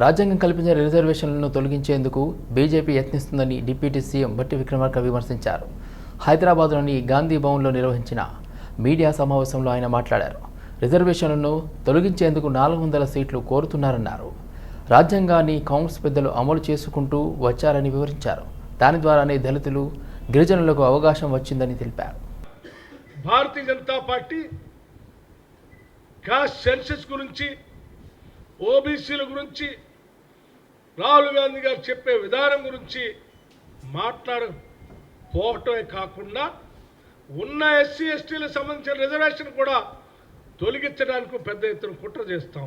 రాజ్యాంగం కల్పించిన రిజర్వేషన్లను తొలగించేందుకు బీజేపీ యత్నిస్తుందని డిప్యూటీ సీఎం భట్టి విక్రమార్క విమర్శించారు. హైదరాబాద్లోని గాంధీ భవన్లో నిర్వహించిన మీడియా సమావేశంలో ఆయన మాట్లాడారు. రిజర్వేషన్లను తొలగించేందుకు నాలుగు వందల సీట్లు కోరుతున్నారన్నారు. రాజ్యాంగాన్ని కాంగ్రెస్ పెద్దలు అమలు చేసుకుంటూ వచ్చారని వివరించారు. దాని ద్వారానే దళితులు గిరిజనులకు అవకాశం వచ్చిందని తెలిపారు. భారతీయ జనతా పార్టీ సెన్సెస్ గురించి ఓబీసీల గురించి రాహుల్ గాంధీ గారు చెప్పే విధానం గురించి మాట్లాడకపోవటమే కాకుండా ఉన్న ఎస్సీ ఎస్టీలకు సంబంధించిన రిజర్వేషన్ కూడా తొలగించడానికి పెద్ద ఎత్తున కుట్ర చేస్తాం.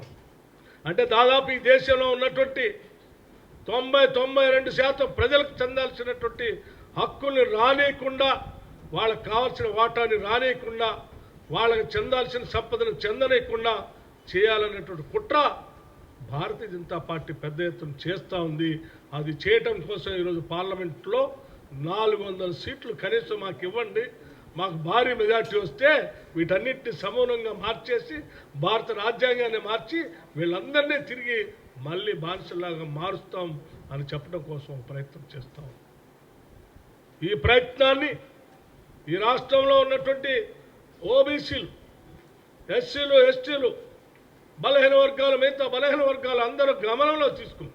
అంటే దాదాపు ఈ దేశంలో ఉన్నటువంటి తొంభై తొంభై రెండు శాతం ప్రజలకు చెందాల్సినటువంటి హక్కుల్ని రానియకుండా వాళ్ళకి కావాల్సిన వాటాని రానియకుండా వాళ్ళకి చెందాల్సిన సంపదను చెందనీయకుండా చేయాలనేటువంటి కుట్ర భారతీయ జనతా పార్టీ పెద్ద ఎత్తున చేస్తూ ఉంది. అది చేయటం కోసం ఈరోజు పార్లమెంట్లో నాలుగు వందల సీట్లు కనీసం మాకు ఇవ్వండి. మాకు భారీ మెజార్టీ వస్తే వీటన్నిటిని సమూలంగా మార్చేసి భారత రాజ్యాంగాన్ని మార్చి వీళ్ళందరినీ తిరిగి మళ్ళీ బానిసలాగా మారుస్తాం అని చెప్పడం కోసం ప్రయత్నం చేస్తాం ఈ ప్రయత్నాన్ని ఈ రాష్ట్రంలో ఉన్నటువంటి ఓబీసీలు ఎస్సీలు ఎస్టీలు బలహీన వర్గాలు మిగతా బలహీన వర్గాలు అందరూ గమనంలో తీసుకుని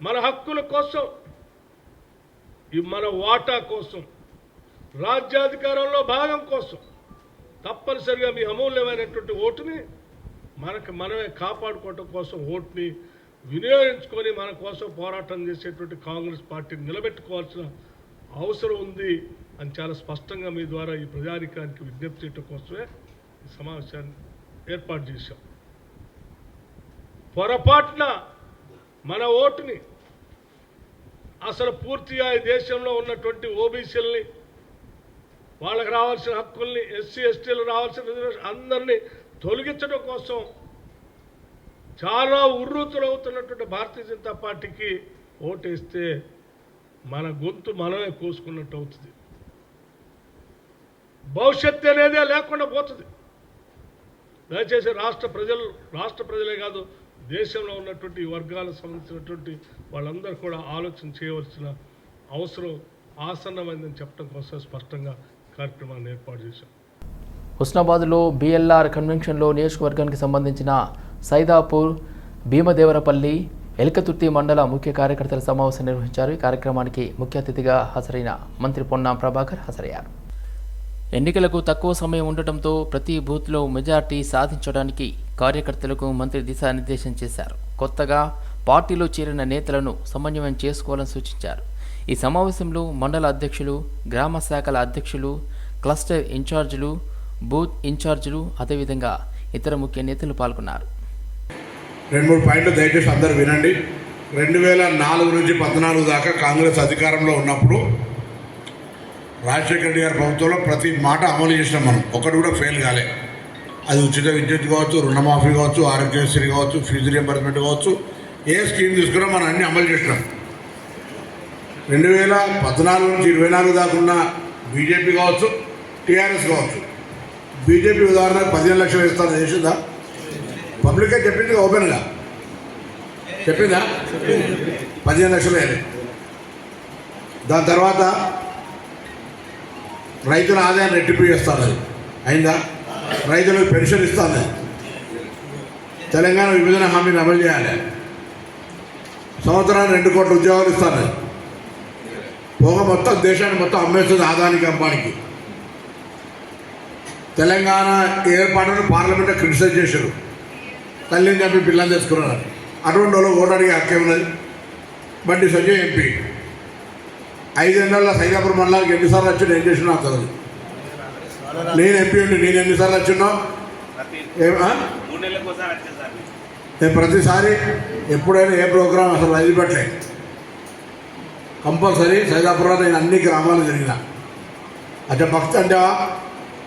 మన హక్కుల కోసం ఈ మన వాటా కోసం రాజ్యాధికారంలో భాగం కోసం తప్పనిసరిగా మీ అమూల్యమైనటువంటి ఓటుని మనకు మనమే కాపాడుకోవటం కోసం ఓటుని వినియోగించుకొని మన కోసం పోరాటం చేసేటువంటి కాంగ్రెస్ పార్టీని నిలబెట్టుకోవాల్సిన అవసరం ఉంది అని చాలా స్పష్టంగా మీ ద్వారా ఈ ప్రజానికానికి విజ్ఞప్తి చేయటం కోసమే ఈ సమావేశాన్ని ఏర్పాటు చేశాం. పొరపాటున మన ఓటుని అసలు పూర్తిగా ఈ దేశంలో ఉన్నటువంటి ఓబీసీలని వాళ్ళకి రావాల్సిన హక్కుల్ని ఎస్సీ ఎస్టీలు రావాల్సిన రిజర్వేషన్ అందరినీ తొలగించడం కోసం చాలా ఉర్రూతులవుతున్నటువంటి భారతీయ జనతా పార్టీకి ఓటేస్తే మన గొంతు మనమే కోసుకున్నట్టు అవుతుంది. భవిష్యత్తు అనేదే లేకుండా పోతుంది. దయచేసి రాష్ట్ర ప్రజలు రాష్ట్ర ప్రజలే కాదు దేశంలో ఉన్నటువంటి వర్గాలకు సంబంధించినటువంటి వాళ్ళందరూ కూడా ఆలోచన చేయవలసిన అవసరం ఆసన్నమైందని చెప్పడం కోసం స్పష్టంగా కార్యక్రమాన్ని ఏర్పాటు చేశాం. హుస్నాబాద్లో బిఎల్ఆర్ కన్వెన్షన్లో నియోజకవర్గానికి సంబంధించిన సైదాపూర్ భీమదేవరపల్లి ఎలకతుర్తి మండల ముఖ్య కార్యకర్తల సమావేశం నిర్వహించారు. ఈ కార్యక్రమానికి ముఖ్య అతిథిగా హాజరైన మంత్రి పొన్నాం ప్రభాకర్ హాజరయ్యారు. ఎన్నికలకు తక్కువ సమయం ఉండటంతో ప్రతి బూత్లో మెజార్టీ సాధించడానికి కార్యకర్తలకు మంత్రి దిశానిర్దేశం చేశారు. కొత్తగా పార్టీలో చేరిన నేతలను సమన్వయం చేసుకోవాలని సూచించారు. ఈ సమావేశంలో మండల అధ్యక్షులు గ్రామ శాఖల అధ్యక్షులు క్లస్టర్ ఇన్ఛార్జీలు బూత్ ఇన్ఛార్జీలు అదేవిధంగా ఇతర ముఖ్య నేతలు పాల్గొన్నారు. రెండు మూడు పాయింట్లు దయచేసి అందరూ వినండి. రెండు వేల నాలుగు నుంచి పద్నాలుగు దాకా కాంగ్రెస్ అధికారంలో ఉన్నప్పుడు రాజశేఖర రెడ్డి గారి ప్రభుత్వంలో ప్రతి మాట అమలు చేసినాం మనం. ఒకటి కూడా ఫెయిల్ కాలే. అది ఉచిత విద్యుత్ కావచ్చు రుణమాఫీ కావచ్చు ఆరోగ్యశ్రీ కావచ్చు ఫీజు రియంబర్స్మెంట్ కావచ్చు ఏ స్కీమ్ తీసుకున్నా మనం అన్ని అమలు చేసినాం. రెండు వేల పద్నాలుగు నుంచి ఇరవై నాలుగు దాకా ఉన్న బీజేపీ కావచ్చు టీఆర్ఎస్ కావచ్చు. బీజేపీ ఉదాహరణ పదిహేను లక్షలు ఇస్తారని చేసిందా? పబ్లిక్గా చెప్పింది ఓపెన్గా చెప్పిందా? పదిహేను లక్షలు వేయాలి. దాని తర్వాత రైతుల ఆదాయాన్ని రెట్టింపు చేస్తాను అది అయిందా? రైతులకు పెన్షన్ ఇస్తాను తెలంగాణ విభజన హామీని అమలు చేయాలి. సంవత్సరానికి రెండు కోట్ల ఉద్యోగాలు ఇస్తాను పోగ మొత్తం దేశాన్ని మొత్తం అమ్మేస్తుంది ఆదానికి అంబానికి తెలంగాణ ఏర్పాటును పార్లమెంట్లో క్రిటిసైజ్ చేశారు. తల్లిని చెప్పి పిల్లలు తెచ్చుకున్నారు. అటువంటి వాళ్ళు ఓటాడికి హక్కే ఉన్నది బండి సంజయ్ ఎంపీ. ఐదేళ్ళ సైదాపురం మండలానికి ఎన్నిసార్లు వచ్చి ఏం చేసినా నాకు తెలియదు నేను ఎంపీ ఉండి నేను ఎన్నిసార్లు వచ్చిన్నావు నేను ప్రతిసారి ఎప్పుడైనా ఏ ప్రోగ్రాం అసలు వదిలిపెట్టలే కంపల్సరీ సైదాపురంలో నేను అన్ని గ్రామాలు తిరిగిన. అంటే భక్తి అంటే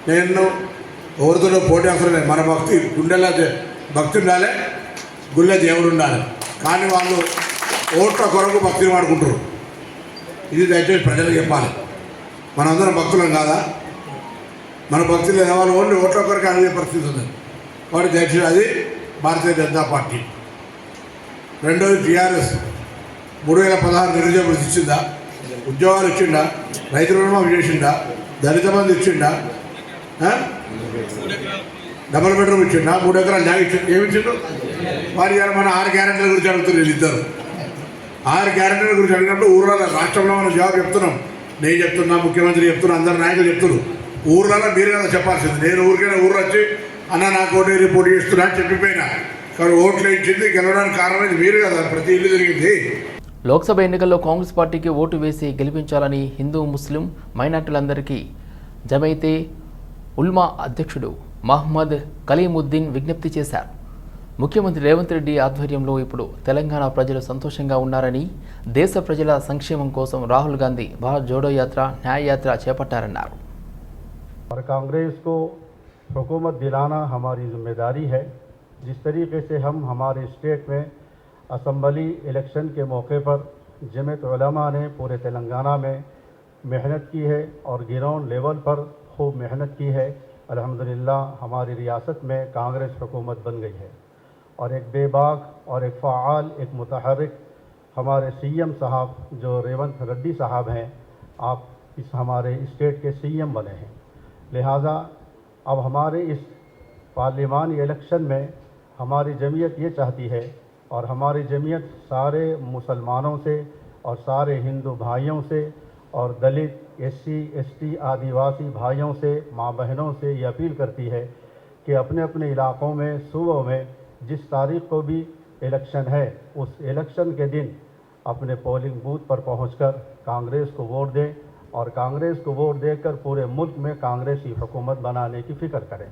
నేను ఎవరితో పోటీ అవసరం లేదు. మన భక్తి గుండెలో భక్తి ఉండాలి గుళ్ళ దేవుడు ఉండాలి. కానీ వాళ్ళు ఓట్ల కొరకు భక్తిని వాడుకుంటారు ఇది దయచేసి ప్రజలకు చెప్పాలి. మనందరం భక్తులం కాదా? మన భక్తులు వాళ్ళు ఓన్లీ ఓట్ల కొరకు అడిగే పరిస్థితి ఉంది కాబట్టి దయచేసి అది భారతీయ జనతా పార్టీ. రెండోది టీఆర్ఎస్. మూడు వేల పదహారు నిరుద్యోగులు ఇచ్చిందా? ఉద్యోగాలు ఇచ్చిండా రైతుల రుణమాఫీ చేసిండా దళిత మంది ఇచ్చిండా డబల్ డబుల్ బెడ్రూమ్ ఇచ్చిండా మూడు ఎకరాలు జాగా ఇచ్చిండు ఏమి ఇచ్చిండు వారి మన ఆరు గ్యారెంటీల గురించి అడుగుతున్నారు వీళ్ళిద్దరు. ఆరు గ్యారెంటీల గురించి అడిగినప్పుడు ఊర్లలో రాష్ట్రంలో మనం జవాబు చెప్తున్నాం. నేను చెప్తున్నా ముఖ్యమంత్రి చెప్తున్నా అందరు నాయకులు చెప్తున్నారు. ఊర్లలో మీరు కదా చెప్పాల్సింది? నేను ఊరికైనా ఊరు వచ్చి అన్న నాకు ఓటు రిపోర్ట్ చేస్తున్నా అని చెప్పిపోయినా. కానీ ఓట్లు ఇచ్చింది గెలవడానికి కారణం మీరు కదా ప్రతి ఇల్లు జరిగింది లోక్సభ ఎన్నికల్లో కాంగ్రెస్ పార్టీకి ఓటు వేసి గెలిపించాలని హిందూ ముస్లిం మైనార్టీలందరికీ జమైతే ఉల్మా అధ్యక్షుడు మహమ్మద్ కలీముద్దీన్ విజ్ఞప్తి చేశారు. ముఖ్యమంత్రి రేవంత్ రెడ్డి ఆధ్వర్యంలో ఇప్పుడు తెలంగాణ ప్రజలు సంతోషంగా ఉన్నారని దేశ ప్రజల సంక్షేమం కోసం రాహుల్ గాంధీ భారత్ జోడో యాత్ర న్యాయ యాత్ర చేపట్టారన్నారు और कांग्रेस को हुकूमत दिलाना हमारी जिम्मेदारी है जिस तरीके से हम हमारे स्टेट में असम्बली इलेक्शन के मौके पर जमत उलमा ने पूरे तेलंगाना में मेहनत की है और ग्राउंड लेवल पर खूब मेहनत की है अल्हम्दुलिल्लाह हमारी रियासत में कांग्रेस हुकूमत बन गई है और एक बेबाक और एक फ़ाल एक मतहरक हमारे सीएम साहब, जो रेवंत रेड्डी साहब हैं, आप इस हमारे स्टेट के सीएम बने हैं। लिहाजा अब हमारे इस पार्लिमानी इलेक्शन में हमारी जमीयत ये चाहती है और हमारी जमीयत सारे मुसलमानों से और सारे हिंदू भाइयों से और दलित, एससी, एसटी, आदिवासी भाइयों से, माँ बहनों से ये अपील करती है कि अपने अपने इलाकों में, सूबों में जिस तारीख को भी इलेक्शन है उस इलेक्शन के दिन अपने पोलिंग बूथ पर पहुंचकर कांग्रेस को वोट दें और कांग्रेस को वोट देकर पूरे मुल्क में कांग्रेस की हुकूमत बनाने की फिक्र करें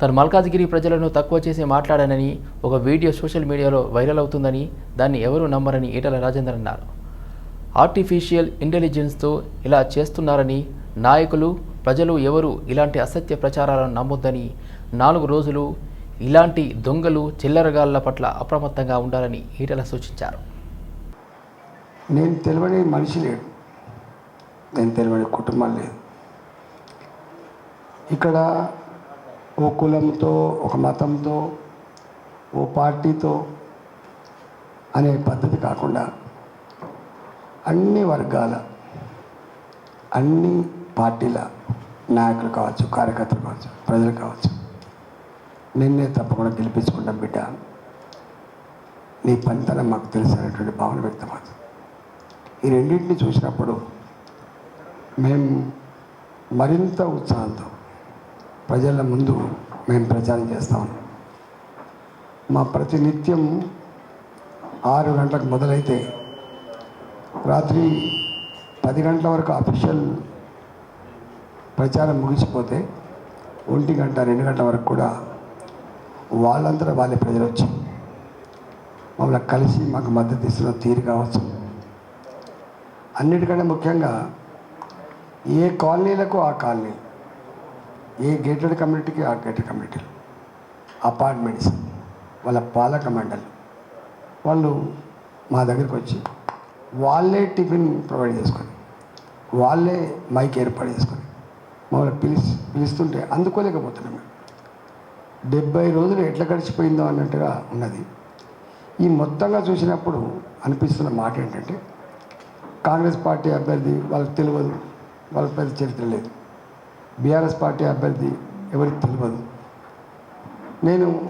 తను మల్కాజ్గిరి ప్రజలను తక్కువ చేసి మాట్లాడానని ఒక వీడియో సోషల్ మీడియాలో వైరల్ అవుతుందని దాన్ని ఎవరూ నమ్మరని ఈటల రాజేందర్ అన్నారు ఆర్టిఫిషియల్ ఇంటెలిజెన్స్తో ఇలా చేస్తున్నారని నాయకులు ప్రజలు ఎవరు ఇలాంటి అసత్య ప్రచారాలను నమ్మొద్దని నాలుగు రోజులు ఇలాంటి దొంగలు చిల్లరగాళ్ళ పట్ల అప్రమత్తంగా ఉండాలని ఈటల సూచించారు. నేను తెలియని మనిషి లేడు. నేను తెలియని కుటుంబం లేదు. ఇక్కడ ఓ కులంతో ఒక మతంతో ఓ పార్టీతో అనే పద్ధతి కాకుండా అన్ని వర్గాల అన్ని పార్టీల నాయకులు కావచ్చు కార్యకర్తలు కావచ్చు ప్రజలు కావచ్చు నిన్నే తప్పకుండా గెలిపించుకుంటాం బిడ్డ. నీ పనితనం మాకు తెలుసు అనేటువంటి భావన వ్యక్తమవుతుంది. ఈ రెండింటిని చూసినప్పుడు మేము మరింత ఉత్సాహంతో ప్రజల ముందు మేము ప్రచారం చేస్తాము మా ప్రతినిత్యం ఆరు గంటలకు మొదలైతే రాత్రి పది గంటల వరకు అఫీషియల్ ప్రచారం ముగిసిపోతే ఒంటి గంట రెండు గంటల వరకు కూడా వాళ్ళంతా వాళ్ళే ప్రజలు వచ్చి మమ్మల్ని కలిసి మాకు మద్దతు ఇస్తున్న తీరు కావచ్చు. అన్నిటికంటే ముఖ్యంగా ఏ కాలనీలకు ఆ కాలనీ ఏ గేటెడ్ కమ్యూనిటీకి ఆ గేటెడ్ కమ్యూనిటీలు అపార్ట్మెంట్స్ వాళ్ళ పాలక మండలి వాళ్ళు మా దగ్గరికి వచ్చి వాళ్ళే టిఫిన్ ప్రొవైడ్ చేసుకొని వాళ్ళే మైక్ ఏర్పాటు చేసుకొని మమ్మల్ని పిలిచి పిలుస్తుంటే అందుకోలేకపోతున్నాం మేము. డెబ్బై రోజులు ఎట్లా గడిచిపోయిందో అన్నట్టుగా ఉన్నది. ఈ మొత్తంగా చూసినప్పుడు అనిపిస్తున్న మాట ఏంటంటే కాంగ్రెస్ పార్టీ అభ్యర్థి వాళ్ళకి తెలియదు వాళ్ళ పెద్ద చరిత్ర లేదు. బీఆర్ఎస్ పార్టీ అభ్యర్థి ఎవరికి తెలియదు. నేను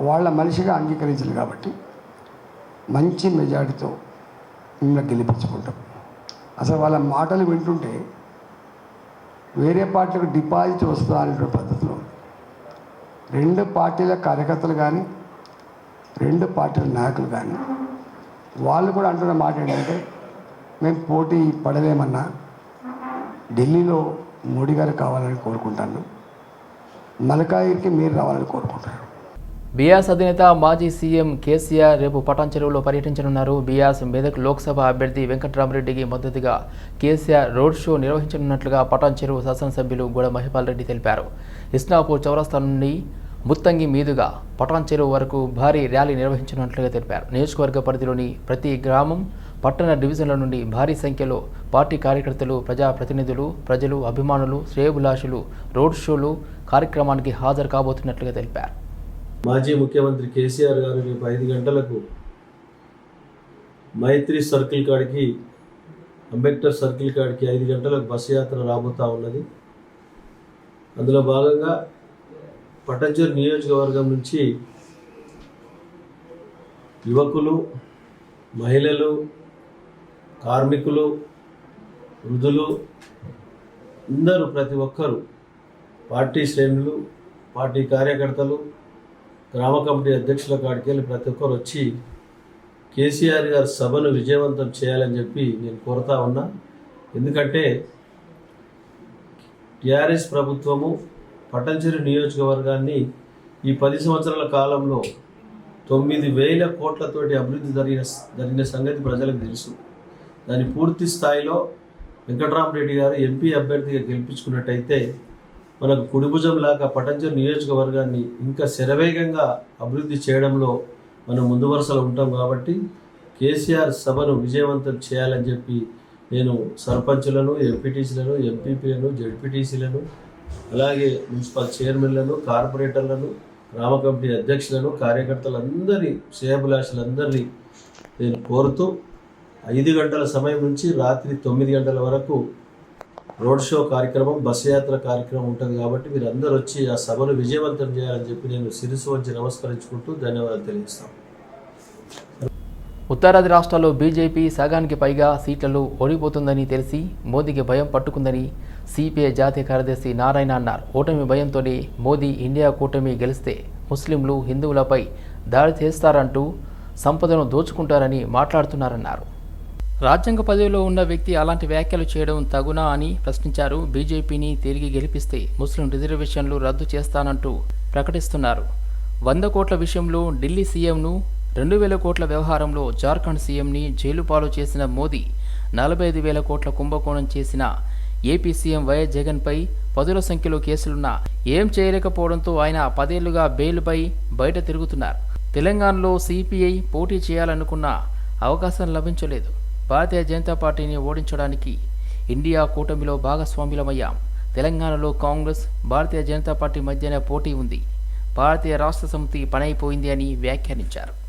వాళ్ళ మనిషిగా అంగీకరించను కాబట్టి మంచి మెజార్టీతో మిమ్మల్ని గెలిపించుకుంటాం. అసలు వాళ్ళ మాటలు వింటుంటే వేరే పార్టీలకు డిపాజిట్ వస్తుందా అనేటువంటి పద్ధతిలో రెండు పార్టీల కార్యకర్తలు కానీ రెండు పార్టీల నాయకులు కానీ వాళ్ళు కూడా అంటున్న మాట ఏంటంటే మేము పోటీ పడలేమన్నా ఢిల్లీలో మోడీ గారు కావాలని కోరుకుంటాను. మలకాయికి మీరు రావాలని కోరుకుంటాను బీఆర్ఎస్ అధినేత మాజీ సీఎం కేసీఆర్ రేపు పటాన్ చెరువులో పర్యటించనున్నారు. బీఆర్ఎస్ మెదక్ లోక్సభ అభ్యర్థి వెంకట్రామరెడ్డికి మద్దతుగా కేసీఆర్ రోడ్ షో నిర్వహించనున్నట్లుగా పటాన్ చెరువు శాసనసభ్యులు గూడ మహిపాల్ రెడ్డి తెలిపారు. ఇస్నాపూర్ చౌరస్తా నుండి ముత్తంగి మీదుగా పటాన్ చెరువు వరకు భారీ ర్యాలీ నిర్వహించనున్నట్లుగా తెలిపారు. నియోజకవర్గ పరిధిలోని ప్రతి గ్రామం పట్టణ డివిజన్ల నుండి భారీ సంఖ్యలో పార్టీ కార్యకర్తలు ప్రజాప్రతినిధులు ప్రజలు అభిమానులు శ్రేయభిలాషులు రోడ్ షోలు కార్యక్రమానికి హాజరు కాబోతున్నట్లుగా తెలిపారు. మాజీ ముఖ్యమంత్రి కేసీఆర్ గారు రేపు ఐదు గంటలకు మైత్రి సర్కిల్ కాడికి అంబేద్కర్ సర్కిల్ కాడికి ఐదు గంటలకు బస్సు యాత్ర రాబోతూ ఉన్నది. అందులో భాగంగా పటంచెరు నియోజకవర్గం నుంచి యువకులు మహిళలు కార్మికులు వృద్ధులు అందరూ ప్రతి ఒక్కరూ పార్టీ శ్రేణులు పార్టీ కార్యకర్తలు గ్రామ కమిటీ అధ్యక్షుల కాడికి వెళ్ళి ప్రతి ఒక్కరు వచ్చి కేసీఆర్ గారి సభను విజయవంతం చేయాలని చెప్పి నేను కోరుతా ఉన్నా. ఎందుకంటే టీఆర్ఎస్ ప్రభుత్వము పట్టంచెరు నియోజకవర్గాన్ని ఈ పది సంవత్సరాల కాలంలో తొమ్మిది వేల కోట్లతోటి అభివృద్ధి జరిగిన జరిగిన సంగతి ప్రజలకు తెలుసు. దాని పూర్తి స్థాయిలో వెంకటరామరెడ్డి గారు ఎంపీ అభ్యర్థిగా గెలిపించుకున్నట్టయితే మనకు కుడిభుజం లాగా పటంచెరు నియోజకవర్గాన్ని ఇంకా శరవేగంగా అభివృద్ధి చేయడంలో మనం ముందు వరుసలో ఉంటాం కాబట్టి కేసీఆర్ సభను విజయవంతం చేయాలని చెప్పి నేను సర్పంచులను ఎంపీటీసీలను ఎంపీపీలను జడ్పీటీసీలను అలాగే మున్సిపల్ చైర్మన్లను కార్పొరేటర్లను గ్రామ కమిటీ అధ్యక్షులను కార్యకర్తలందరి శ్రేయభిలాషులందరినీ నేను కోరుతూ ఐదు గంటల సమయం నుంచి రాత్రి తొమ్మిది గంటల వరకు రోడ్ షో కార్యక్రమం బస్సు యాత్ర కార్యక్రమం ఉంటుంది కాబట్టి మీరు అందరూ వచ్చి ఆ సభను విజయవంతం చేయాలని చెప్పి నేను శిరస్సు వంచి నమస్కరించుకుంటూ ధన్యవాదాలు తెలియజేస్తాను. ఉత్తరాది రాష్ట్రాల్లో బీజేపీ సగానికి పైగా సీట్లలో ఓడిపోతుందని తెలిసి మోదీకి భయం పట్టుకుందని సిపిఐ జాతీయ కార్యదర్శి నారాయణ అన్నారు. ఓటమి భయంతోనే మోదీ ఇండియా కూటమి గెలిస్తే ముస్లింలు హిందువులపై దాడి చేస్తారంటూ సంపదను దోచుకుంటారని మాట్లాడుతున్నారన్నారు. రాజ్యాంగ పదవిలో ఉన్న వ్యక్తి అలాంటి వ్యాఖ్యలు చేయడం తగునా అని ప్రశ్నించారు. బీజేపీని తిరిగి గెలిపిస్తే ముస్లిం రిజర్వేషన్లు రద్దు చేస్తానంటూ ప్రకటిస్తున్నారు. వంద కోట్ల విషయంలో ఢిల్లీ సీఎంను రెండు వేల కోట్ల వ్యవహారంలో జార్ఖండ్ సీఎంని జైలు పాలు చేసిన మోదీ నలభై ఐదు వేల కోట్ల కుంభకోణం చేసిన ఏపీ సీఎం వైఎస్ జగన్పై పదుల సంఖ్యలో కేసులున్నా ఏం చేయలేకపోవడంతో ఆయన పదేళ్ళుగా బెయిల్పై బయట తిరుగుతున్నారు. తెలంగాణలో సిపిఐ పోటీ చేయాలనుకున్న అవకాశం లభించలేదు. భారతీయ జనతా పార్టీని ఓడించడానికి ఇండియా కూటమిలో భాగస్వాములమయ్యాం. తెలంగాణలో కాంగ్రెస్ భారతీయ జనతా పార్టీ మధ్యన పోటీ ఉంది. భారతీయ రాష్ట్ర సమితి పనైపోయింది అని వ్యాఖ్యానించారు.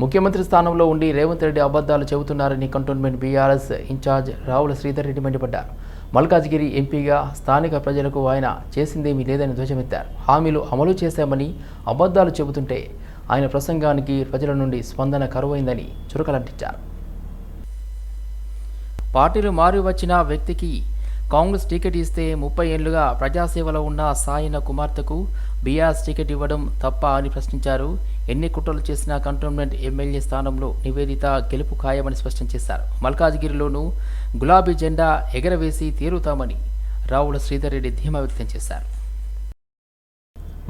ముఖ్యమంత్రి స్థానంలో ఉండి రేవంత్ రెడ్డి అబద్ధాలు చెబుతున్నారని cantonment BRS in charge Ravula Sridhar Reddy మండిపడ్డారు. మల్కాజ్గిరి ఎంపీగా స్థానిక ప్రజలకు ఆయన చేసిందేమీ లేదని ధ్వజమెత్తారు. హామీలు అమలు చేశామని అబద్ధాలు చెబుతుంటే ఆయన ప్రసంగానికి ప్రజల నుండి స్పందన కరువైందని చురకలంటించారు. పార్టీలు మారి వచ్చిన వ్యక్తికి కాంగ్రెస్ టికెట్ ఇస్తే ముప్పై ఏళ్ళుగా ప్రజాసేవలో ఉన్న సాయిన కుమార్తెకు బీఆర్ఎస్ టికెట్ ఇవ్వడం తప్ప అని ప్రశ్నించారు. ఎన్ని కుట్రలు చేసినా కంటోన్మెంట్ ఎమ్మెల్యే స్థానంలో నివేదిత గెలుపు ఖాయమని స్పష్టం చేశారు. మల్కాజ్గిరిలోనూ గులాబీ జెండా ఎగరవేసి తీరుతామని రావుల శ్రీధర్ రెడ్డి ధీమా వ్యక్తం చేశారు.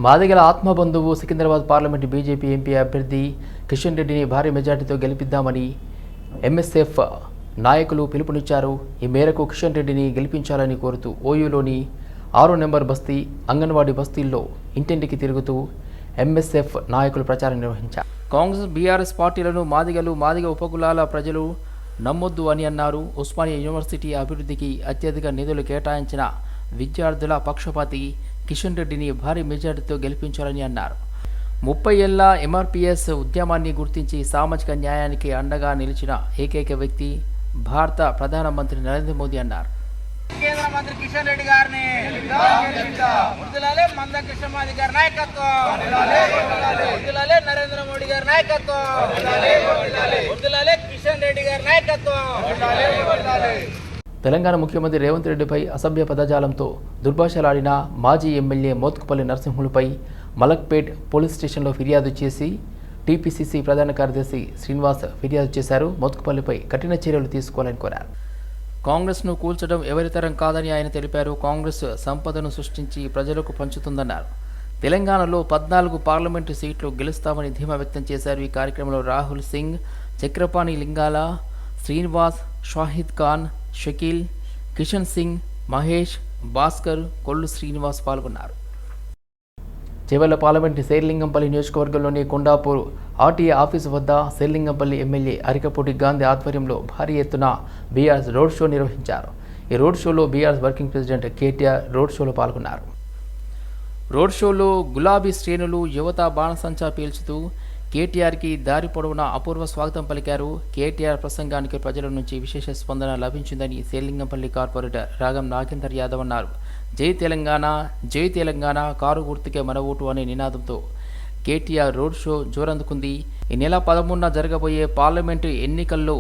మాదిగల ఆత్మబంధువు సికింద్రాబాద్ పార్లమెంటు బీజేపీ ఎంపీ అభ్యర్థి కిషన్ రెడ్డిని భారీ మెజార్టీతో గెలిపిద్దామని ఎంఎస్ఎఫ్ నాయకులు పిలుపునిచ్చారు. ఈ మేరకు కిషన్ రెడ్డిని గెలిపించాలని కోరుతూ ఓయూలోని ఆరో నెంబర్ బస్తీ అంగన్వాడీ బస్తీల్లో ఇంటింటికి తిరుగుతూ ఎంఎస్ఎఫ్ నాయకులు ప్రచారం నిర్వహించారు. కాంగ్రెస్ బీఆర్ఎస్ పార్టీలను మాదిగలు మాదిగ ఉపకులాల ప్రజలు నమ్మొద్దు అని అన్నారు. ఉస్మానియా యూనివర్సిటీ అభివృద్ధికి అత్యధిక నిధులు కేటాయించిన విద్యార్థుల పక్షపాతి కిషన్ రెడ్డిని భారీ మెజార్టీతో గెలిపించాలని అన్నారు. ముప్పై ఏళ్ళ ఎంఆర్పిఎస్ ఉద్యమాన్ని గుర్తించి సామాజిక న్యాయానికి అండగా నిలిచిన ఏకైక వ్యక్తి భారత ప్రధానమంత్రి నరేంద్ర మోదీ అన్నారు. కేంద్ర మంత్రి కిషన్ రెడ్డి గారిని వృద్ధులాలే మంద కృష్ణమాది గారి నాయకత్వం. వృద్ధులాలే నరేంద్ర మోడీ గారి నాయకత్వం. వృద్ధులాలే కిషన్ రెడ్డి గారి నాయకత్వం. తెలంగాణ ముఖ్యమంత్రి రేవంత్ రెడ్డిపై అసభ్య పదజాలంతో దుర్భాషలాడిన మాజీ ఎమ్మెల్యే మోత్కుపల్లి నరసింహులపై మలక్పేట్ పోలీస్ స్టేషన్లో ఫిర్యాదు చేసి టీపీసీసీ ప్రధాన కార్యదర్శి శ్రీనివాస్ ఫిర్యాదు చేశారు. మోత్కుపల్లిపై కఠిన చర్యలు తీసుకోవాలని కోరారు. కాంగ్రెస్ను కూల్చడం ఎవరితరం కాదని ఆయన తెలిపారు. కాంగ్రెస్ సంపదను సృష్టించి ప్రజలకు పంచుతుందన్నారు. తెలంగాణలో పద్నాలుగు పార్లమెంటు సీట్లు గెలుస్తామని ధీమా వ్యక్తం చేశారు. ఈ కార్యక్రమంలో రాహుల్ సింగ్ చక్రపాణి లింగాల శ్రీనివాస్ షాహిద్ ఖాన్ షకీల్ కిషన్ సింగ్ మహేష్ భాస్కర్ కొల్లు శ్రీనివాస్ పాల్గొన్నారు. చేవెళ్ళ పార్లమెంటు శేర్లింగంపల్లి నియోజకవర్గంలోని కొండాపూర్ ఆర్టీఏ ఆఫీసు వద్ద శేర్లింగంపల్లి ఎమ్మెల్యే అరికపూటి గాంధీ ఆధ్వర్యంలో భారీ ఎత్తున బీఆర్ఎస్ రోడ్ షో నిర్వహించారు. ఈ రోడ్ షోలో BRS working president KTR road షోలో పాల్గొన్నారు. రోడ్ షోలో గులాబీ శ్రేణులు యువత బాణసంచా పీల్చుతూ కేటీఆర్కి దారి పొడవునా అపూర్వ స్వాగతం పలికారు. కేటీఆర్ ప్రసంగానికి ప్రజల నుంచి విశేష స్పందన లభించిందని సేలింగంపల్లి కార్పొరేటర్ రాగం నాగేందర్ యాదవ్ అన్నారు. జై తెలంగాణ జై తెలంగాణ కారు గుర్తుకే మన ఓటు అనే నినాదంతో కేటీఆర్ రోడ్ షో జోరందుకుంది. ఈ నెల పదమూడున జరగబోయే పార్లమెంటు ఎన్నికల్లో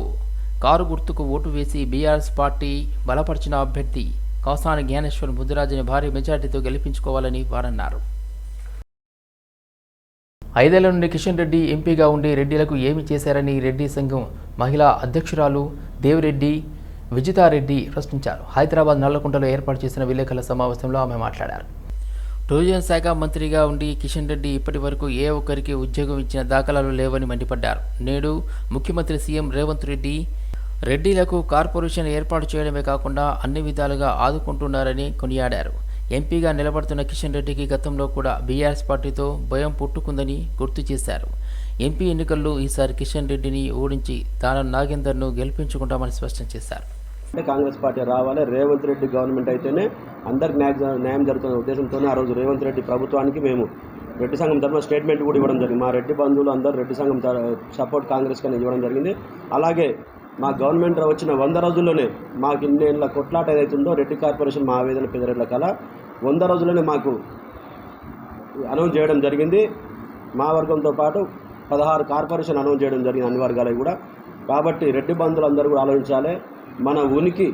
కారు గుర్తుకు ఓటు వేసి బీఆర్ఎస్ పార్టీ బలపరిచిన అభ్యర్థి కాసాని జ్ఞానేశ్వర్ ముద్దురాజుని భారీ మెజార్టీతో గెలిపించుకోవాలని వారన్నారు. ఐదేళ్ళ నుండి కిషన్ రెడ్డి ఎంపీగా ఉండి రెడ్డిలకు ఏమి చేశారని రెడ్డి సంఘం మహిళా అధ్యక్షురాలు దేవిరెడ్డి విజితారెడ్డి ప్రశ్నించారు. హైదరాబాద్ నల్లకుంటలో ఏర్పాటు చేసిన విలేకరుల సమావేశంలో ఆమె మాట్లాడారు. టూరిజం శాఖ మంత్రిగా ఉండి కిషన్ రెడ్డి ఇప్పటి వరకు ఏ ఒక్కరికి ఉద్యోగం ఇచ్చిన దాఖలాలు లేవని మండిపడ్డారు. నేడు ముఖ్యమంత్రి సీఎం రేవంత్ రెడ్డి రెడ్డిలకు కార్పొరేషన్ ఏర్పాటు చేయడమే కాకుండా అన్ని విధాలుగా ఆదుకుంటున్నారని కొనియాడారు. ఎంపీగా నిలబడుతున్న కిషన్ రెడ్డికి గతంలో కూడా బీఆర్ఎస్ పార్టీతో భయం పుట్టుకుందని గుర్తు చేశారు. ఎంపీ ఎన్నికల్లో ఈసారి కిషన్ రెడ్డిని ఓడించి తాన నాగేందర్ను గెలిపించుకుంటామని స్పష్టం చేశారు. కాంగ్రెస్ పార్టీ రావాలి. రేవంత్ రెడ్డి గవర్నమెంట్ అయితేనే అందరికి న్యాయ న్యాయం జరుగుతున్న ఉద్దేశంతోనే ఆ రోజు రేవంత్ రెడ్డి ప్రభుత్వానికి మేము రెడ్డి సంఘం తరఫున స్టేట్మెంట్ కూడా ఇవ్వడం జరిగింది. మా రెడ్డి బంధువులు అందరూ రెడ్డి సంఘం సపోర్ట్ కాంగ్రెస్ కానీ ఇవ్వడం జరిగింది. అలాగే మా గవర్నమెంట్ వచ్చిన వంద రోజుల్లోనే మాకు ఇన్నేళ్ళ కొట్లాట ఏదైతుందో రెడ్డి కార్పొరేషన్ మా ఆవేదన పెదరెడ్ల కల వంద రోజుల్లోనే మాకు అనౌన్స్ చేయడం జరిగింది. మా వర్గంతో పాటు పదహారు కార్పొరేషన్ అనౌన్స్ చేయడం జరిగింది అన్ని వర్గాలకు కూడా. కాబట్టి రెడ్డి బంధువులు అందరూ కూడా ఆలోచించాలి. మన ఉనికి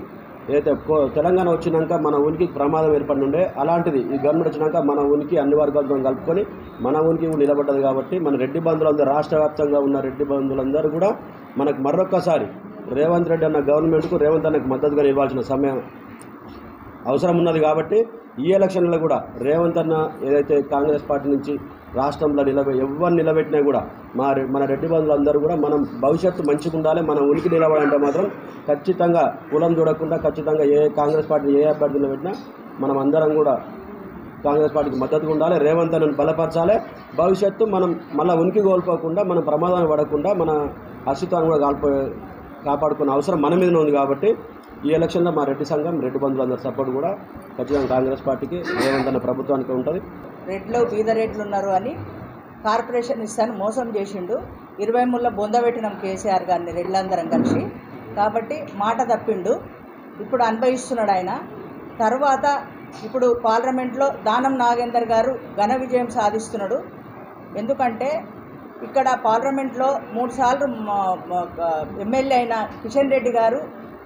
ఏదైతే తెలంగాణ వచ్చినాక మన ఉనికి ప్రమాదం ఏర్పడినండే అలాంటిది ఈ గవర్నమెంట్ వచ్చినాక మన ఉనికి అన్ని వర్గాలతో కలుపుకొని మన ఉనికి నిలబడ్డది కాబట్టి మన రెడ్డి బంధువులందరూ రాష్ట్ర వ్యాప్తంగా ఉన్న రెడ్డి బంధువులందరూ కూడా మనకు మరొక్కసారి రేవంత్ రెడ్డి అన్న గవర్నమెంట్కు రేవంత్ అన్నకు మద్దతుగా ఇవ్వాల్సిన సమయం అవసరం ఉన్నది కాబట్టి ఈ ఎలక్షన్లో కూడా రేవంత్ అన్న ఏదైతే కాంగ్రెస్ పార్టీ నుంచి రాష్ట్రంలో నిలబె ఎవరు నిలబెట్టినా కూడా మా రె- మన రెడ్డి బంధువులందరూ కూడా మనం భవిష్యత్తు మంచిగా ఉండాలి మన ఉనికి నిలబడంటే మాత్రం ఖచ్చితంగా కులం చూడకుండా ఖచ్చితంగా ఏ కాంగ్రెస్ పార్టీ ఏ అభ్యర్థి నిలబెట్టినా మనం అందరం కూడా కాంగ్రెస్ పార్టీకి మద్దతుగా ఉండాలి రేవంత్ అన్నను బలపరచాలి. భవిష్యత్తు మనం మళ్ళీ ఉనికి కోల్పోకుండా మనం ప్రమాదాన్ని పడకుండా మన అస్తిత్వాన్ని కూడా కాల్పో కాపాడుకునే అవసరం మన మీద ఉంది కాబట్టి ఈ ఎలక్షన్లో మా రెడ్డి సంఘం రెడ్డి బంధువులందరి సపోర్ట్ కూడా ఖచ్చితంగా కాంగ్రెస్ పార్టీకి రేవంత్ అన్న ప్రభుత్వానికి ఉంటుంది. రెడ్లో బీద రెడ్లు ఉన్నారు అని కార్పొరేషన్ ఇస్తాను మోసం చేసిండు. ఇరవై ముళ్ళ బొందబెట్టినాం కేసీఆర్ గారిని రెడ్లందరం కలిసి. కాబట్టి మాట తప్పిండు. ఇప్పుడు అనుభవిస్తున్నాడు ఆయన. తర్వాత ఇప్పుడు పార్లమెంట్లో దానం నాగేందర్ గారు ఘన విజయం సాధిస్తున్నాడు. ఎందుకంటే ఇక్కడ పార్లమెంట్లో మూడుసార్లు ఎమ్మెల్యే అయిన కిషన్ రెడ్డి గారు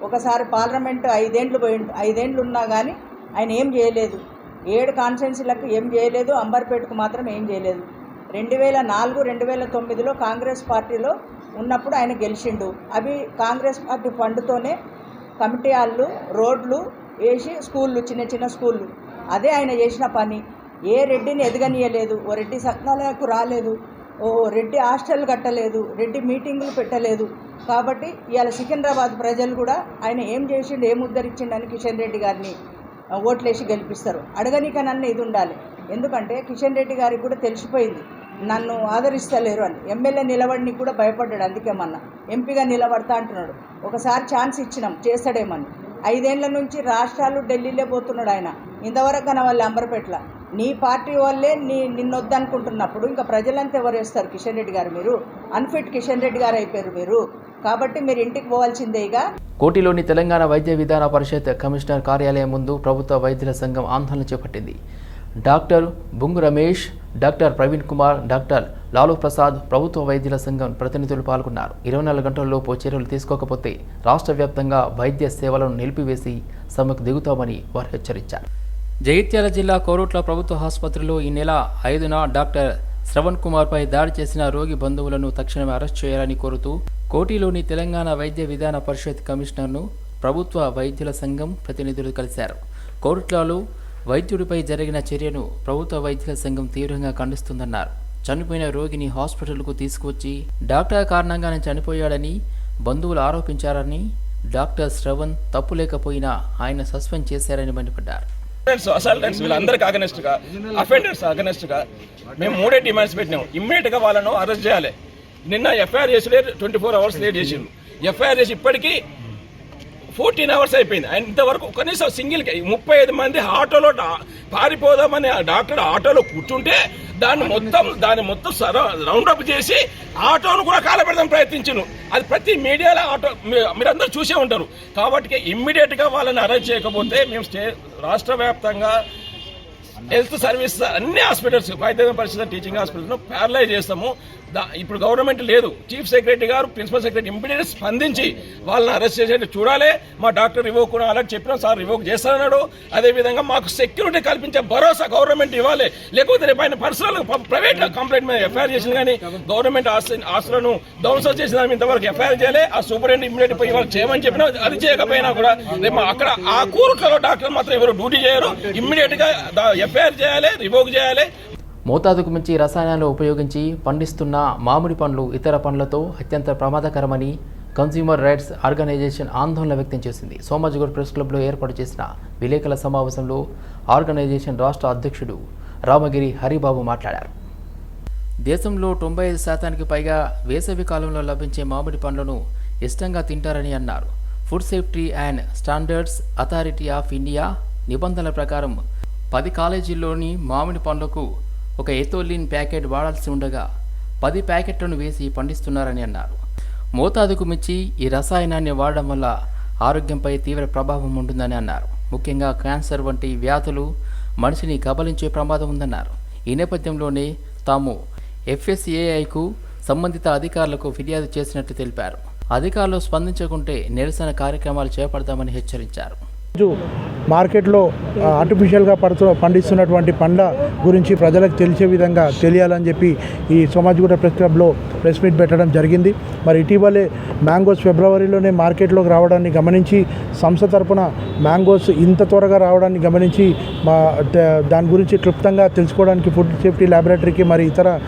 ఒకసారి పార్లమెంట్ ఐదేండ్లు పోయి ఐదేండ్లు ఉన్నా కానీ ఆయన ఏం చేయలేదు. ఏడు కాన్స్టెన్సీలకు ఏం చేయలేదు అంబర్పేటకు మాత్రం ఏం చేయలేదు. రెండు వేల నాలుగు రెండు వేల తొమ్మిదిలో కాంగ్రెస్ పార్టీలో ఉన్నప్పుడు ఆయన గెలిచిండు. అవి కాంగ్రెస్ పార్టీ ఫండ్తోనే కమిటీ హాళ్ళు రోడ్లు వేసి స్కూళ్ళు చిన్న చిన్న స్కూళ్ళు. అదే ఆయన చేసిన పని. ఏ రెడ్డిని ఎదగనీయలేదు. ఓ రెడ్డి సంఘాలకు రాలేదు. ఓ రెడ్డి హాస్టల్ కట్టలేదు. రెడ్డి మీటింగులు పెట్టలేదు. కాబట్టి ఇవాళ సికింద్రాబాద్ ప్రజలు కూడా ఆయన ఏం చేసిండు ఏం ఉద్ధరించిండని కిషన్ రెడ్డి గారిని ఓట్లేసి గెలిపిస్తారు. అడగనికనన్న ఇది ఉండాలి. ఎందుకంటే కిషన్ రెడ్డి గారికి కూడా తెలిసిపోయింది. నన్ను ఆదరిస్తలేరు అని. ఎమ్మెల్యే నిలబడిని కూడా భయపడ్డాడు అందుకే మొన్న. ఎంపీగా నిలబడతా అంటున్నాడు. ఒకసారి ఛాన్స్ ఇచ్చినాం చేస్తాడేమని. ఐదేళ్ళ నుంచి రాష్ట్రాలు ఢిల్లీలో పోతున్నాడు ఆయన. ఇంతవరకు కన వాళ్ళు అంబరపేట్ల. నీ పార్టీ వాళ్ళే నీ నిన్నొద్దనుకుంటున్నప్పుడు ఇంకా ప్రజలంతా ఎవరు వేస్తారు కిషన్ రెడ్డి గారు మీరు? అన్ఫిట్ కిషన్ రెడ్డి గారు అయిపోయారు మీరు. కాబట్టి మీరు ఇంటికి పోవాల్సిందే ఇక. కోటిలోని తెలంగాణ వైద్య విధాన పరిషత్ కమిషనర్ కార్యాలయం ముందు ప్రభుత్వ వైద్యుల సంఘం ఆందోళన చేపట్టింది. Doctor Bungu Ramesh doctor Praveen Kumar doctor Lalu Prasad ప్రభుత్వ వైద్యుల సంఘం ప్రతినిధులు పాల్గొన్నారు. ఇరవై నాలుగు గంటల్లోపు చర్యలు తీసుకోకపోతే రాష్ట్ర వ్యాప్తంగా వైద్య సేవలను నిలిపివేసి సమ్మెకు దిగుతామని వారు హెచ్చరించారు. జగిత్యాల జిల్లా కోరుట్ల ప్రభుత్వ ఆసుపత్రిలో ఈ నెల ఐదున డాక్టర్ శ్రవణ్ కుమార్పై దాడి చేసిన రోగి బంధువులను తక్షణమే అరెస్ట్ చేయాలని కోరుతూ కోటిలోని తెలంగాణ వైద్య విధాన పరిషత్ కమిషనర్ను ప్రభుత్వ వైద్యుల సంఘం ప్రతినిధులు కలిశారు. కోరుట్లలో వైద్యుడిపై జరిగిన చర్యను ప్రభుత్వ వైద్యుల సంఘం తీవ్రంగా ఖండిస్తుందన్నారు. చనిపోయిన రోగిని హాస్పిటల్కు తీసుకువచ్చి డాక్టర్ కారణంగానే చనిపోయాడని బంధువులు ఆరోపించారని డాక్టర్ శ్రవణ్ తప్పు లేకపోయినా ఆయన సస్పెండ్ చేశారని మండిపడ్డారు. అసల్టెంట్స్ అసల్టెంట్స్ వీళ్ళందరికీ అగనెస్ట్గా అఫెండర్స్ అగనెస్ట్గా మేము మూడే డిమాండ్స్ పెట్టినాం. ఇమ్మీడియట్గా వాళ్ళను అరెస్ట్ చేయాలి. నిన్న ఎఫ్ఐఆర్ చేసి ట్వంటీ ఫోర్ అవర్స్ లేట్ చేసిండు. ఎఫ్ఐఆర్ చేసి ఇప్పటికీ ఫోర్టీన్ అవర్స్ అయిపోయింది. ఆయన ఇంతవరకు కనీసం సింగిల్ ముప్పై ఐదు మంది ఆటోలో పారిపోదామని ఆ డాక్టర్ ఆటోలో కూర్చుంటే దాన్ని మొత్తం దాన్ని మొత్తం రౌండ్ అప్ చేసి ఆటోను కూడా కాలపెడదాం ప్రయత్నించను అది ప్రతి మీడియాలో ఆటో మీరందరూ చూసే ఉంటారు. కాబట్టి ఇమ్మీడియట్గా వాళ్ళని అరెస్ట్ చేయకపోతే మేము స్టే రాష్ట్ర వ్యాప్తంగా హెల్త్ సర్వీస్ అన్ని హాస్పిటల్స్ వైద్య పరిస్థితి టీచింగ్ హాస్పిటల్ను ప్యారలైజ్ చేస్తాము. ఇప్పుడు గవర్నమెంట్ లేదు. చీఫ్ సెక్రటరీ గారు ప్రిన్సిపల్ సెక్రటరీ ఇమ్మీడియట్ స్పందించి వాళ్ళని అరెస్ట్ చేసేది చూడాలి. మా డాక్టర్ రివోక్ కూడా అలా చెప్పినా సార్ రివోక్ చేస్తానన్నాడు. అదేవిధంగా మాకు సెక్యూరిటీ కల్పించే భరోసా గవర్నమెంట్ ఇవ్వాలి. లేకపోతే రేపు ఆయన పర్సనల్ ప్రైవేట్ కంప్లైంట్ మీద ఎఫ్ఐఆర్ చేసింది కానీ గవర్నమెంట్ ఆస్తులను ధ్వంసం చేసిన దాని ఇంతవరకు ఎఫ్ఐఆర్ చేయాలి. ఆ సూపరింటెండెంట్ ఇమ్మీడియట్ పోయి వాళ్ళు చేయమని చెప్పినా అది చేయకపోయినా కూడా రేపు అక్కడ ఆ కూరుట్లలో డాక్టర్ మాత్రం ఎవరు డ్యూటీ చేయరు. ఇమ్మీడియట్గా ఎఫ్ఐఆర్ చేయాలి రివోక్ చేయాలి. మోతాదుకు మించి రసాయనాలు ఉపయోగించి పండిస్తున్న మామిడి పండ్లు ఇతర పండ్లతో అత్యంత ప్రమాదకరమని కన్స్యూమర్ రైట్స్ ఆర్గనైజేషన్ ఆందోళన వ్యక్తం చేసింది. సోమాజిగూడ ప్రెస్ క్లబ్లో ఏర్పాటు చేసిన విలేకరుల సమావేశంలో ఆర్గనైజేషన్ రాష్ట్ర అధ్యక్షుడు రామగిరి హరిబాబు మాట్లాడారు. దేశంలో తొంభై ఐదు శాతానికి పైగా వేసవి కాలంలో లభించే మామిడి పండ్లను ఇష్టంగా తింటారని అన్నారు. Food safety and standards authority of India నిబంధనల ప్రకారం పది కాలేజీల్లోని మామిడి పండ్లకు ఒక ఎథోలిన్ ప్యాకెట్ వాడాల్సి ఉండగా పది ప్యాకెట్లను వేసి పండిస్తున్నారని అన్నారు. మోతాదుకు మించి ఈ రసాయనాన్ని వాడడం వల్ల ఆరోగ్యంపై తీవ్ర ప్రభావం ఉంటుందని అన్నారు. ముఖ్యంగా క్యాన్సర్ వంటి వ్యాధులు మనిషిని కబలించే ప్రమాదం ఉందన్నారు. ఈ నేపథ్యంలోనే తాము ఎఫ్ఎస్ఏఐకు సంబంధిత అధికారులకు ఫిర్యాదు చేసినట్లు తెలిపారు. అధికారులు స్పందించకుంటే నిరసన కార్యక్రమాలు చేపడతామని హెచ్చరించారు. రోజు మార్కెట్లో ఆర్టిఫిషియల్గా పడుతు పండిస్తున్నటువంటి పండ్ల గురించి ప్రజలకు తెలిసే విధంగా తెలియాలని చెప్పి ఈ సోమాజిగూడ ప్రెస్ క్లబ్లో ప్రెస్ మీట్ పెట్టడం జరిగింది. మరి ఇటీవలే మ్యాంగోస్ ఫిబ్రవరిలోనే మార్కెట్లోకి రావడాన్ని గమనించి సంస్థ తరపున మ్యాంగోస్ ఇంత త్వరగా రావడాన్ని గమనించి మా ద- దాని గురించి క్లుప్తంగా తెలుసుకోవడానికి ఫుడ్ సేఫ్టీ ల్యాబొరేటరీకి మరి ఇతర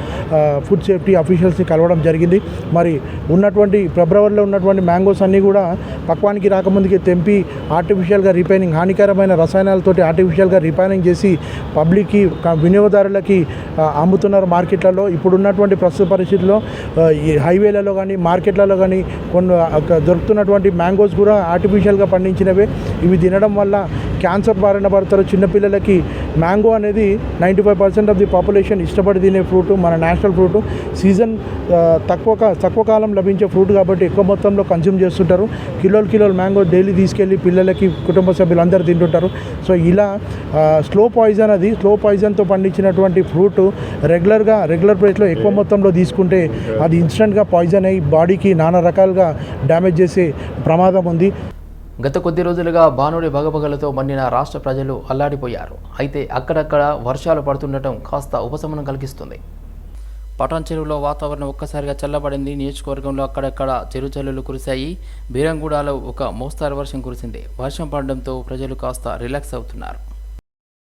ఫుడ్ సేఫ్టీ అఫీషియల్స్ని కలవడం జరిగింది. మరి ఉన్నటువంటి ఫిబ్రవరిలో ఉన్నటువంటి మ్యాంగోస్ అన్నీ కూడా పక్వానికి రాకముందుకే తెంపి ఆర్టిఫిషియల్గా రిపైనింగ్ హానికరమైన రసాయనాలతోటి ఆర్టిఫిషియల్గా రిపైనింగ్ చేసి పబ్లిక్కి వినియోగదారులకి అమ్ముతున్నారు మార్కెట్లలో. ఇప్పుడున్నటువంటి ప్రస్తుత పరిస్థితుల్లో ఈ హైవేలలో కానీ మార్కెట్లలో కానీ కొన్ని దొరుకుతున్నటువంటి మ్యాంగోస్ కూడా ఆర్టిఫిషియల్గా పండించినవే. ఇవి తినడం వల్ల క్యాన్సర్ బారిన పడతారు చిన్నపిల్లలకి. మ్యాంగో అనేది ninety five percent of the population ఇష్టపడి తినే ఫ్రూట్ మన నేషనల్ ఫ్రూట్. సీజన్ తక్కువ తక్కువ కాలం లభించే ఫ్రూట్ కాబట్టి ఎక్కువ మొత్తంలో కన్జ్యూమ్ చేస్తుంటారు. కిలోలు కిలోలు మ్యాంగో డైలీ తీసుకెళ్ళి పిల్లలకి కుటుంబ సభ్యులందరూ తింటుంటారు. సో ఇలా స్లో పాయిజన్ అది. స్లో పాయిజన్తో పండించినటువంటి ఫ్రూట్ రెగ్యులర్గా రెగ్యులర్ ప్రైస్లో ఎక్కువ మొత్తంలో తీసుకుంటే అది ఇన్స్టెంట్గా పాయిజన్ అయ్యి బాడీకి నానా రకాలుగా డ్యామేజ్ చేసే ప్రమాదం ఉంది. గత కొద్ది రోజులుగా బానుడి భగభగలతో మండిన రాష్ట్ర ప్రజలు అల్లాడిపోయారు. అయితే అక్కడక్కడ వర్షాలు పడుతుండటం కాస్త ఉపశమనం కలిగిస్తుంది. పటాన్ చెరువులో వాతావరణం ఒక్కసారిగా చల్లబడింది. నియోజకవర్గంలో అక్కడక్కడ చెరుచల్లులు కురిశాయి. బీరంగూడలో ఒక మోస్తారు వర్షం కురిసింది. వర్షం పడడంతో ప్రజలు కాస్త రిలాక్స్ అవుతున్నారు.